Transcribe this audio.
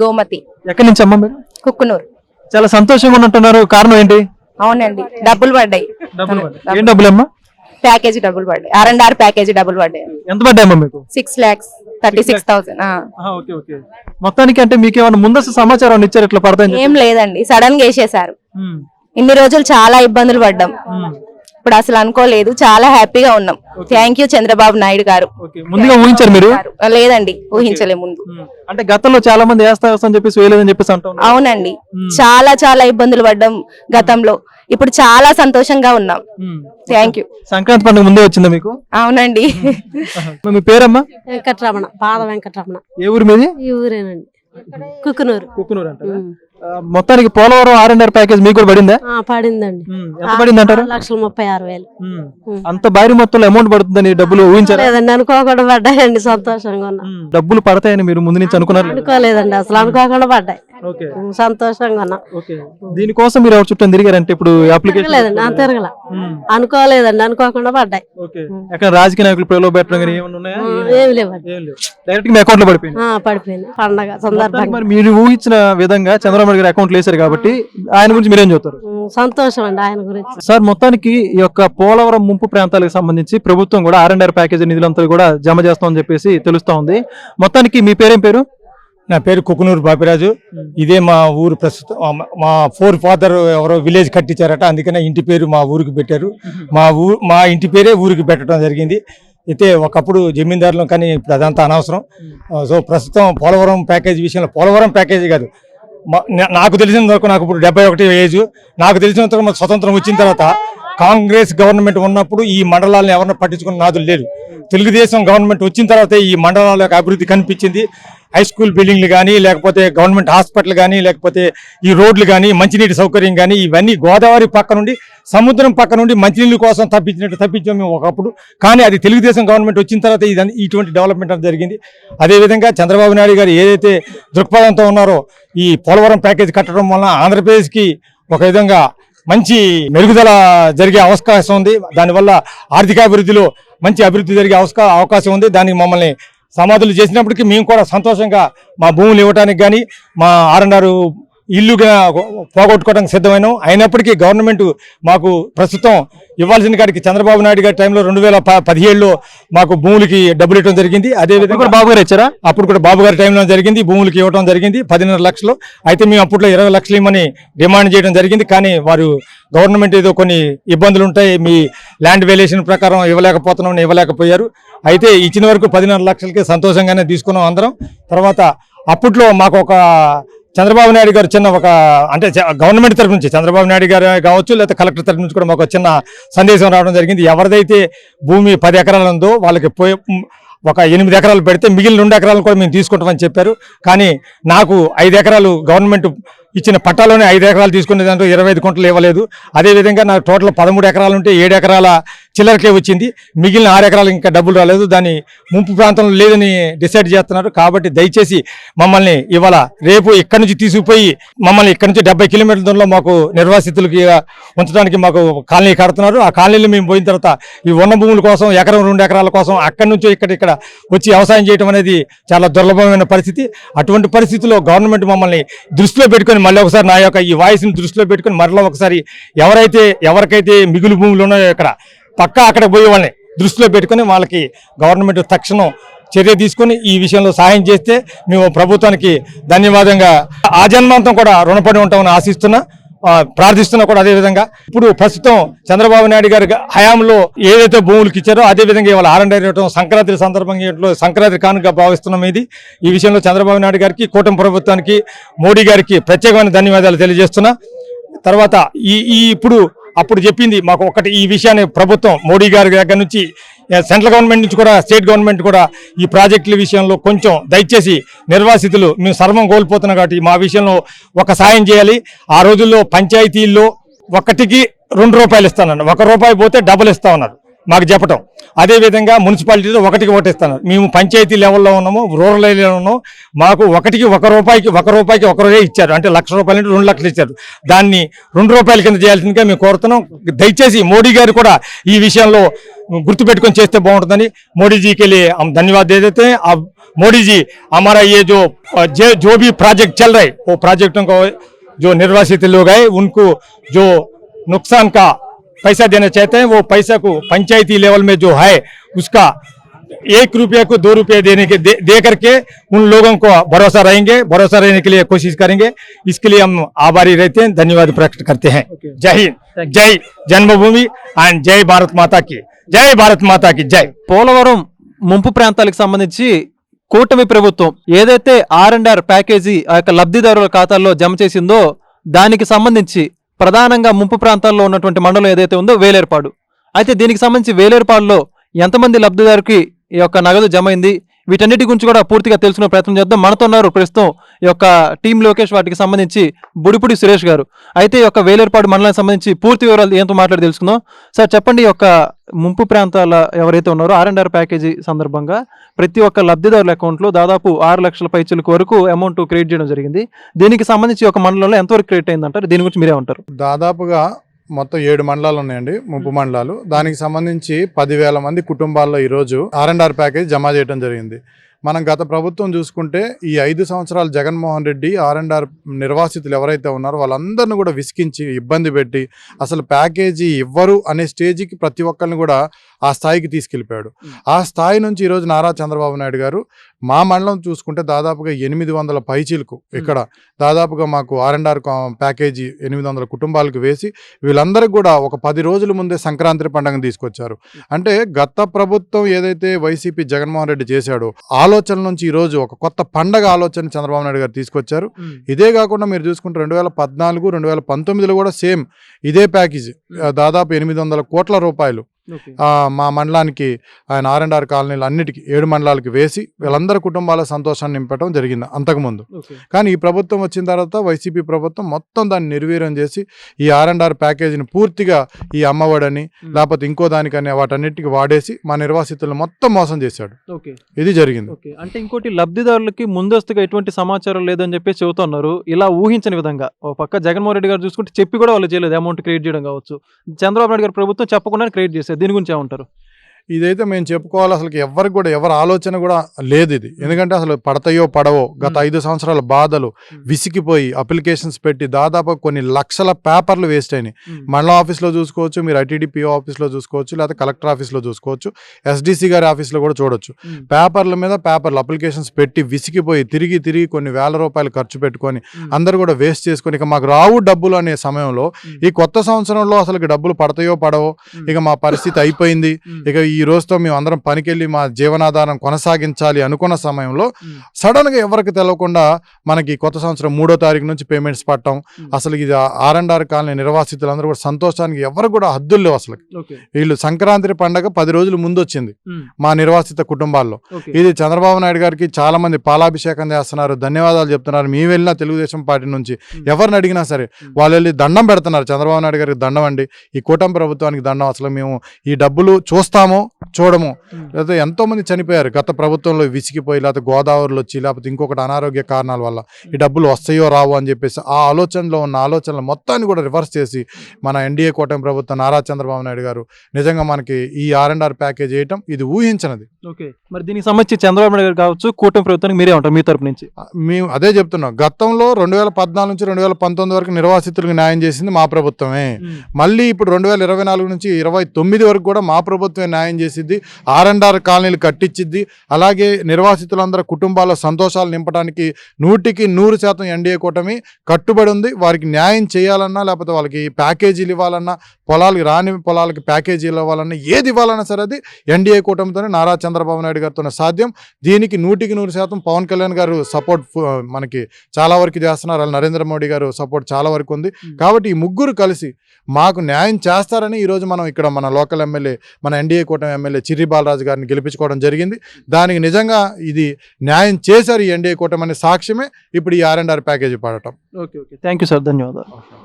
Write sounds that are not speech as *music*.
గోమతి. ఎక్కడి నుంచి అమ్మా మీరు? కుక్కునూరు. చాలా సంతోషంగా ఉన్నట్టున్నారు. కారణం ఏంటి? అవునండి డబ్బులు పడ్డాయి. ఏం డబ్బులు అమ్మా? ప్యాకేజీ డబ్బులు పడ్డాయి. ఆర్ అండ్ ఆర్ ప్యాకేజీ డబ్బులు పడ్డాయి. ఎంత పడ్డాయమ్మా మీకు? Six lakhs thirty six thousand మొత్తానికి అంటే మీకు ఏమైనా ముందస్తు సమాచారం ఇచ్చారు ఇట్లా పడతాయని చెప్పి? ఏం లేదండి సడన్గా వేసేసారు ఇన్ని రోజులు చాలా ఇబ్బందులు పడ్డాం. ఇప్పుడు అసలు అనుకోలేదు. చాలా హ్యాపీగా ఉన్నాం. థ్యాంక్ యూ చంద్రబాబు నాయుడు గారు. ఓకే ముందుగా ఊహించారు మీరు? లేదండి ఊహించలే ముందు. ఉమ్, అంటే గతంలో చాలా మంది అని చెప్పేసి వేయలేదని చెప్పేసి అంటూ ఉన్నారు. అవునండి. చాలా చాలా ఇబ్బందులు పడ్డాం గతంలో. ఇప్పుడు చాలా సంతోషంగా ఉన్నాం. థ్యాంక్ యూ సంక్రాంతి పండుగ ముందే వచ్చిందా మీకు? అవునండి. *laughs* మీ పేరమ్మా? వెంకటరమణ పాద వెంకటరమణ. ఏ ఊరు మీది? ఈ ఊరేనండి. కుకునూరు కుక్కునూరు అంటారా? ఆ, మొత్తానికి Polavaram R and R package మీకు కూడా పడిందా? పడిందండి. ఎంత పడింది అంటారు? లక్షల ముప్పై ఆరు వేలు. అంత భారీ మొత్తంలో అమౌంట్ పడుతుందని డబ్బులు ఊహించారా? లేదండి అనుకోకుండా పడ్డాయండి సంతోషంగా ఉన్నా. డబ్బులు పడతాయని మీరు ముందు నుంచి అనుకున్నారు? అనుకోలేదండి అసలు అనుకోకుండా పడ్డాయి. సంతోషంగా ఉన్నా. దీనికోసం మీరు ఎవరి చుట్టూ తిరిగారంటే ఇప్పుడు అప్లికేషన్ నా తిరగల. అనుకోలేదండి అనుకోకుండా పడ్డాయి. ఎక్కడ రాజకీయ నాయకులు ప్రలోభ పెట్టడం కానీ ఏమి లేవండి. డైరెక్ట్ మీ అకౌంట్లో పడిపోయింది. పడిపోయింది. పండగ సందర్భంగా. మీరు ఊహించిన విధంగా చంద్రబాబు గారి అకౌంట్ వేశారు కాబట్టి ఆయన గురించి మీరేం చెప్తారు ఉమ్, సంతోషం అండి ఆయన గురించి. సార్ మొత్తానికి ఈ యొక్క పోలవరం ముంపు ప్రాంతాలకు సంబంధించి ప్రభుత్వం కూడా ఆర్ అండ్ ఆర్ ప్యాకేజీ నిధులంతా కూడా జమ చేస్తామని చెప్పేసి తెలుస్తా ఉంది. మొత్తానికి మీ పేరేం పేరు? నా పేరు కుకునూరు బాపిరాజు. ఇదే మా ఊరు ప్రస్తుతం మా- ఫోర్ ఫాదర్ ఎవరో విలేజ్ కట్టించారట అందుకనే ఇంటి పేరు మా ఊరికి పెట్టారు. మా ఊ మా ఇంటి పేరే ఊరికి పెట్టడం జరిగింది. అయితే ఒకప్పుడు జమీందారులు కానీ ఇప్పుడు అదంతా అనవసరం. సో ప్రస్తుతం పోలవరం ప్యాకేజీ విషయంలో పోలవరం ప్యాకేజీ కాదు నాకు తెలిసినంత వరకు నాకు ఇప్పుడు డెబ్బై ఒకటి ఏజ్ నాకు తెలిసినంత వరకు స్వతంత్రం వచ్చిన తర్వాత కాంగ్రెస్ గవర్నమెంట్ ఉన్నప్పుడు ఈ మండలాలను ఎవరిని పట్టించుకున్న నాదులు లేదు తెలుగుదేశం గవర్నమెంట్ వచ్చిన తర్వాత ఈ మండలాల యొక్క అభివృద్ధి కనిపించింది. హై స్కూల్ బిల్డింగ్లు కానీ లేకపోతే గవర్నమెంట్ హాస్పిటల్ కానీ లేకపోతే ఈ రోడ్లు కానీ మంచినీటి సౌకర్యం కానీ ఇవన్నీ గోదావరి పక్క నుండి సముద్రం పక్క నుండి మంచినీళ్ళ కోసం తప్పించినట్టు తప్పించాం మేము ఒకప్పుడు. కానీ అది తెలుగుదేశం గవర్నమెంట్ వచ్చిన తర్వాత ఇది ఇటువంటి డెవలప్మెంట్ అనేది జరిగింది. అదేవిధంగా చంద్రబాబు నాయుడు గారు ఏదైతే దృక్పథంతో ఉన్నారో ఈ పోలవరం ప్యాకేజ్ కట్టడం వలన ఆంధ్రప్రదేశ్కి ఒక విధంగా మంచి మెరుగుదల జరిగే అవకాశం ఉంది. దానివల్ల ఆర్థికాభివృద్ధిలో మంచి అభివృద్ధి జరిగే అవకా అవకాశం ఉంది. దానికి మమ్మల్ని సమాధులు చేసినప్పటికీ మేము కూడా సంతోషంగా మా భూములు ఇవ్వడానికి కానీ మా ఆర్ఎన్ఆర్ ఇల్లుగా పోగొట్టుకోవడానికి సిద్ధమైనాం. అయినప్పటికీ గవర్నమెంట్ మాకు ప్రస్తుతం ఇవ్వాల్సిన కాడికి చంద్రబాబు నాయుడు గారి టైంలో రెండు వేల పదిహేడులో మాకు భూములకి డబ్బులు ఇవ్వడం జరిగింది. అదేవిధంగా బాబు గారు ఇచ్చారా? అప్పుడు కూడా బాబు గారి టైంలో జరిగింది. భూములకి ఇవ్వడం జరిగింది. పదిన్నర లక్షలు. అయితే మేము అప్పట్లో ఇరవై లక్షలు ఇవ్వమని డిమాండ్ చేయడం జరిగింది. కానీ వారు గవర్నమెంట్ ఏదో కొన్ని ఇబ్బందులు ఉంటాయి. మీ ల్యాండ్ వేలేషన్ ప్రకారం ఇవ్వలేకపోతున్నాం ఇవ్వలేకపోయారు. అయితే ఇచ్చిన వరకు పదిన్నర లక్షలకి సంతోషంగానే తీసుకున్నాం అందరం. తర్వాత అప్పట్లో మాకు ఒక చంద్రబాబు నాయుడు గారు చిన్న ఒక అంటే చ- గవర్నమెంట్ తరఫు నుంచి చంద్రబాబు నాయుడు గారు కావచ్చు లేకపోతే కలెక్టర్ తరఫు నుంచి కూడా మాకు ఒక చిన్న సందేశం రావడం జరిగింది. ఎవరిదైతే భూమి పది ఎకరాలు ఉందో వాళ్ళకి పోయి ఒక ఎనిమిది ఎకరాలు పెడితే మిగిలిన రెండు ఎకరాలు కూడా మేము తీసుకుంటామని చెప్పారు. కానీ నాకు ఐదు ఎకరాలు గవర్నమెంట్ ఇచ్చిన పట్టాలోనే ఐదు ఎకరాలు తీసుకునే దాంట్లో ఇరవై ఐదు కుంటలు ఇవ్వలేదు. అదేవిధంగా నాకు టోటల్ పదమూడు ఎకరాలు ఉంటే ఏడు ఎకరాల చిల్లరకే వచ్చింది. మిగిలిన ఆరు ఎకరాలు ఇంకా డబ్బులు రాలేదు. దాన్ని ముంపు ప్రాంతంలో లేదని డిసైడ్ చేస్తున్నారు. కాబట్టి దయచేసి మమ్మల్ని ఇవాళ రేపు ఇక్కడి నుంచి తీసుకుపోయి మమ్మల్ని ఇక్కడి నుంచి డెబ్బై కిలోమీటర్ల దూరంలో మాకు నిర్వాసితులకి ఉంచడానికి మాకు కాలనీ కడుతున్నారు. ఆ కాలనీలో మేము పోయిన తర్వాత ఈ ఉన్న భూముల కోసం ఎకరం రెండు ఎకరాల కోసం అక్కడి నుంచి ఇక్కడ ఇక్కడ వచ్చి వ్యవసాయం చేయడం అనేది చాలా దుర్లభమైన పరిస్థితి. అటువంటి పరిస్థితిలో గవర్నమెంట్ మమ్మల్ని దృష్టిలో పెట్టుకొని మళ్ళీ ఒకసారి నా యొక్క ఈ వాయిస్ని దృష్టిలో పెట్టుకొని మరలా ఒకసారి ఎవరైతే ఎవరికైతే మిగులు భూములు ఉన్నాయో ఇక్కడ పక్కా అక్కడ పోయే వాళ్ళని దృష్టిలో పెట్టుకొని వాళ్ళకి గవర్నమెంట్ తక్షణం చర్య తీసుకొని ఈ విషయంలో సహాయం చేస్తే మేము ప్రభుత్వానికి ధన్యవాదంగా ఆ జన్మాంతం కూడా రుణపడి ఉంటామని ఆశిస్తున్నా ప్రార్థిస్తున్నా కూడా అదే విధంగా. ఇప్పుడు ప్రస్తుతం చంద్రబాబు నాయుడు గారి హయాంలో ఏదైతే భూములకు ఇచ్చారో అదే విధంగా ఇవాళ ఆరండి ఇవ్వడం సంక్రాంతి సందర్భంగా ఇవ్వడంలో సంక్రాంతి కానుక భావిస్తున్నాం ఇది. ఈ విషయంలో చంద్రబాబు నాయుడు గారికి కూటమి ప్రభుత్వానికి మోడీ గారికి ప్రత్యేకమైన ధన్యవాదాలు తెలియజేస్తున్నా. తర్వాత ఈ ఈ ఇప్పుడు అప్పుడు చెప్పింది మాకు ఒకటి ఈ విషయాన్ని ప్రభుత్వం మోడీ గారి దగ్గర నుంచి సెంట్రల్ గవర్నమెంట్ నుంచి కూడా స్టేట్ గవర్నమెంట్ కూడా ఈ ప్రాజెక్టుల విషయంలో కొంచెం దయచేసి నిర్వాసితులు మేము సర్వం కోల్పోతున్నాం కాబట్టి మా విషయంలో ఒక సాయం చేయాలి. ఆ రోజుల్లో పంచాయతీల్లో ఒకటికి రెండు రూపాయలు ఇస్తానన్నారు. ఒక రూపాయి పోతే డబుల్ ఇస్తా ఉన్నారు. మాకు చెప్పటం అదేవిధంగా మున్సిపాలిటీలో ఒకటికి ఒకటి ఇస్తాను మేము పంచాయతీ లెవెల్లో ఉన్నాము రూరల్ ఏరియాలో ఉన్నాము మాకు ఒకటికి ఒక రూపాయికి ఒక రూపాయికి ఒక రూపాయి ఇచ్చారు అంటే లక్ష రూపాయలు అంటే రెండు లక్షలు ఇచ్చారు దాన్ని రెండు రూపాయల కింద చేయాల్సిందిగా మేము కోరుతున్నాం దయచేసి మోడీ గారు కూడా ఈ విషయంలో గుర్తుపెట్టుకొని చేస్తే బాగుంటుందని మోడీజీకి వెళ్ళి ధన్యవాదాలు ఏదైతే ఆ मोदी जी हमारा ये जो अ, जो जो भी प्रोजेक्ट चल रहे वो प्रोजेक्टों को जो निर्वासित लोग हैं उनको जो नुकसान का पैसा देना चाहते हैं वो पैसा को पंचायती लेवल में जो है उसका एक रुपये को दो रुपये देने के दे, दे करके उन लोगों को भरोसा रहेंगे भरोसा रहने के लिए कोशिश करेंगे इसके लिए हम आभारी रहते हैं धन्यवाद प्रकट करते हैं Okay. जय हिंद Thank you. जय जन्मभूमि एंड जय भारत माता की जय भारत माता की जय పోలవరం ముంపు ప్రాంతాలకు సంబంధించి కూటమి ప్రభుత్వం ఏదైతే ఆర్ అండ్ ఆర్ ప్యాకేజీ ఆ యొక్క లబ్ధిదారుల ఖాతాల్లో జమ చేసిందో దానికి సంబంధించి ప్రధానంగా ముంపు ప్రాంతాల్లో ఉన్నటువంటి మండలం ఏదైతే ఉందో వేలేర్పాడు. అయితే దీనికి సంబంధించి వేలేర్పాడులో ఎంతమంది లబ్ధిదారుకి ఈ యొక్క నగదు జమైంది వీటన్నిటి గురించి కూడా పూర్తిగా తెలుసుకునే ప్రయత్నం చేద్దాం. మనతో ఉన్నారు ప్రస్తుతం ఈ యొక్క టీం లోకేష్ వాటికి సంబంధించి బుడిపుడి సురేష్ గారు. అయితే ఈ యొక్క వేలేర్పాడు మండలానికి సంబంధించి పూర్తి వివరాలు ఏంతో మాట్లాడి తెలుసుకుందాం. సార్ చెప్పండి ఈ యొక్క ముంపు ప్రాంతాల ఎవరైతే ఉన్నారో ఆర్ అండ్ ఆర్ ప్యాకేజీ సందర్భంగా ప్రతి ఒక్క లబ్ధిదారుల అకౌంట్లో దాదాపు ఆరు లక్షల పైచలకు వరకు అమౌంట్ క్రియేట్ చేయడం జరిగింది. దీనికి సంబంధించి ఒక మండలంలో ఎంతవరకు క్రియేట్ అయిందంటారు? దీని గురించి మీరే ఉంటారు. దాదాపుగా మొత్తం ఏడు మండలాలు ఉన్నాయండి ముంపు మండలాలు. దానికి సంబంధించి పదివేల మంది కుటుంబాల్లో ఈరోజు ఆర్ అండ్ ఆర్ ప్యాకేజ్ జమ చేయడం జరిగింది. మనం గత ప్రభుత్వం చూసుకుంటే ఈ ఐదు సంవత్సరాలు Jaganmohan Reddy R and R నిర్వాసితులు ఎవరైతే ఉన్నారో వాళ్ళందరిని కూడా విసికించి ఇబ్బంది పెట్టి అసలు ప్యాకేజీ ఇవ్వరు అనే స్టేజ్కి ప్రతి ఒక్కరిని కూడా ఆ స్థాయికి తీసుకెళ్ళిపోయాడు. ఆ స్థాయి నుంచి ఈరోజు నారా చంద్రబాబు నాయుడు గారు మా మండలం చూసుకుంటే దాదాపుగా ఎనిమిది వందల పైచీలకు ఇక్కడ దాదాపుగా మాకు ఆర్ అండ్ ఆర్ ప్యాకేజీ ఎనిమిది వందల కుటుంబాలకు వేసి వీళ్ళందరికీ కూడా ఒక పది రోజుల ముందే సంక్రాంతి పండుగను తీసుకొచ్చారు. అంటే గత ప్రభుత్వం ఏదైతే వైసీపీ జగన్మోహన్ రెడ్డి చేశాడో ఆలోచన నుంచి ఈ రోజు ఒక కొత్త పండగ ఆలోచన చంద్రబాబు నాయుడు గారు తీసుకొచ్చారు. ఇదే కాకుండా మీరు చూసుకుంటే రెండు వేల పద్నాలుగు రెండు వేల పంతొమ్మిదిలో కూడా సేమ్ ఇదే ప్యాకేజ్. దాదాపు ఎనిమిది వందల కోట్ల రూపాయలు మా మండలానికి ఆయన ఆర్ అండ్ ఆర్ కాలనీలు అన్నిటికీ ఏడు మండలాలకి వేసి వీళ్ళందరి కుటుంబాల సంతోషాన్ని నింపడం జరిగింది అంతకుముందు కానీ ఈ ప్రభుత్వం వచ్చిన తర్వాత వైసీపీ ప్రభుత్వం మొత్తం దాన్ని నిర్వీర్యం చేసి ఈ ఆర్ అండ్ ఆర్ ప్యాకేజీని పూర్తిగా ఈ అమ్మఒడని లేకపోతే ఇంకో దానికని వాటన్నిటికి వాడేసి మా నిర్వాసితులను మొత్తం మోసం చేశాడు. ఇది జరిగింది. అంటే ఇంకోటి లబ్ధిదారులకి ముందస్తుగా ఎటువంటి సమాచారం లేదని చెప్పి చెబుతున్నారు. ఇలా ఊహించని విధంగా ఓ పక్క జగన్మోహన్ రెడ్డి గారు చూసుకుంటే చెప్పి కూడా వాళ్ళు చేయలేదు అమౌంట్ క్రియేట్ చేయడం కావచ్చు. చంద్రబాబు నాయుడు గారు ప్రభుత్వం చెప్పకుండా క్రియేట్ చేశారు. దీని గురించి ఏమంటారు? ఇదైతే మేము చెప్పుకోవాలి అసలు ఎవరికి కూడా ఎవరి ఆలోచన కూడా లేదు ఇది. ఎందుకంటే అసలు పడతాయో పడవో గత. ఐదు సంవత్సరాల బాధలు విసిగిపోయి అప్లికేషన్స్ పెట్టి దాదాపు కొన్ని లక్షల పేపర్లు వేస్ట్ అయినాయి. మండలం ఆఫీస్లో చూసుకోవచ్చు మీరు ఐటీడీపీఓ ఆఫీస్లో చూసుకోవచ్చు లేకపోతే కలెక్టర్ ఆఫీస్లో చూసుకోవచ్చు ఎస్డిసి గారి ఆఫీస్లో కూడా చూడొచ్చు. పేపర్ల మీద పేపర్లు అప్లికేషన్స్ పెట్టి విసిగిపోయి తిరిగి తిరిగి కొన్ని వేల రూపాయలు ఖర్చు పెట్టుకొని అందరు కూడా వేస్ట్ చేసుకొని ఇక మాకు రావు డబ్బులు అనే సమయంలో ఈ కొత్త సంవత్సరంలో అసలు డబ్బులు పడతాయో పడవో ఇక మా పరిస్థితి అయిపోయింది. ఇక ఈ రోజుతో మేము అందరం పనికెళ్ళి మా జీవనాధారం కొనసాగించాలి అనుకున్న సమయంలో సడన్గా ఎవరికి తెలవకుండా మనకి కొత్త సంవత్సరం మూడో తారీఖు నుంచి పేమెంట్స్ పట్టడం అసలు ఇది ఆర్ అండ్ ఆర్ కాలనీ నిర్వాసితులందరూ కూడా సంతోషానికి ఎవరు కూడా హద్దులు లేవు అసలు వీళ్ళు సంక్రాంతి పండగ పది రోజులు ముందు వచ్చింది మా నిర్వాసిత కుటుంబాల్లో. ఇది చంద్రబాబు నాయుడు గారికి చాలా మంది పాలాభిషేకం చేస్తున్నారు ధన్యవాదాలు చెప్తున్నారు. మీ వెళ్ళిన తెలుగుదేశం పార్టీ నుంచి ఎవరిని అడిగినా సరే వాళ్ళు వెళ్ళి దండం పెడుతున్నారు. చంద్రబాబు నాయుడు గారికి దండం అండి. ఈ కూటమి ప్రభుత్వానికి దండం. అసలు మేము ఈ డబ్బులు చూస్తామో చూడము. లేకపోతే ఎంతో మంది చనిపోయారు. గత ప్రభుత్వంలో విసిగిపోయి లేకపోతే గోదావరిలో వచ్చి లేకపోతే ఇంకొకటి అనారోగ్య కారణాల వల్ల ఈ డబ్బులు వస్తాయో రావో అని చెప్పేసి ఆ ఆలోచనలో ఉన్న ఆలోచనలు మొత్తాన్ని కూడా రివర్స్ చేసి మన ఎన్డీఏ కూటమి ప్రభుత్వం నారా చంద్రబాబు నాయుడు గారు నిజంగా మనకి ఈ ఆర్ అండ్ ఆర్ ప్యాకేజ్ వేయటం ఇది ఊహించినది. ఓకే. మరి దీనికి సంబంధించి చంద్రబాబు నాయుడు గారు కావచ్చు కూటమి ప్రభుత్వానికి మీరే ఉంటారు మీ తరపు నుంచి? మేము అదే చెప్తున్నాం. గతంలో రెండు వేల పద్నాలుగు నుంచి రెండు వేల పంతొమ్మిది వరకు నిర్వాసితులకు న్యాయం చేసింది మా ప్రభుత్వమే. మళ్ళీ ఇప్పుడు రెండు వేల ఇరవై నాలుగు నుంచి ఇరవై తొమ్మిది వరకు కూడా మా ప్రభుత్వమే న్యాయం చేసిద్ది. ఆర్ అండ్ ఆర్ కాలనీలు కట్టించిద్ది అలాగే నిర్వాసితులందరూ కుటుంబాల సంతోషాలు నింపడానికి నూటికి నూరు శాతం ఎన్డీఏ కూటమి కట్టుబడి ఉంది. వారికి న్యాయం చేయాలన్నా లేకపోతే వాళ్ళకి ప్యాకేజీలు ఇవ్వాలన్నా పొలాలకి రాని పొలాలకి ప్యాకేజీలు ఇవ్వాలన్నా ఏది ఇవ్వాలన్నా సరే అది ఎన్డీఏ కూటమితోనే నారా చంద్రబాబు నాయుడు గారితోనే సాధ్యం. దీనికి నూటికి నూరు శాతం పవన్ కళ్యాణ్ గారు సపోర్ట్ మనకి చాలా వరకు చేస్తున్నారు. అలా నరేంద్ర మోడీ గారు సపోర్ట్ చాలా వరకు ఉంది. కాబట్టి ఈ ముగ్గురు కలిసి మాకు న్యాయం చేస్తారని ఈరోజు మనం ఇక్కడ మన లోకల్ ఎమ్మెల్యే మన ఎన్డీఏ కూటమి ఎమ్మెల్యే చిర్రి బాలరాజు గారిని గెలిపించుకోవడం జరిగింది. దానికి నిజంగా ఇది న్యాయం చేశారు ఈ ఎన్డీఏ కూటమి అనే సాక్ష్యమే ఇప్పుడు ఈ ఆర్ అండ్ ఆర్ ప్యాకేజీ పడటం. Okay okay thank you sir ధన్యవాదాలు.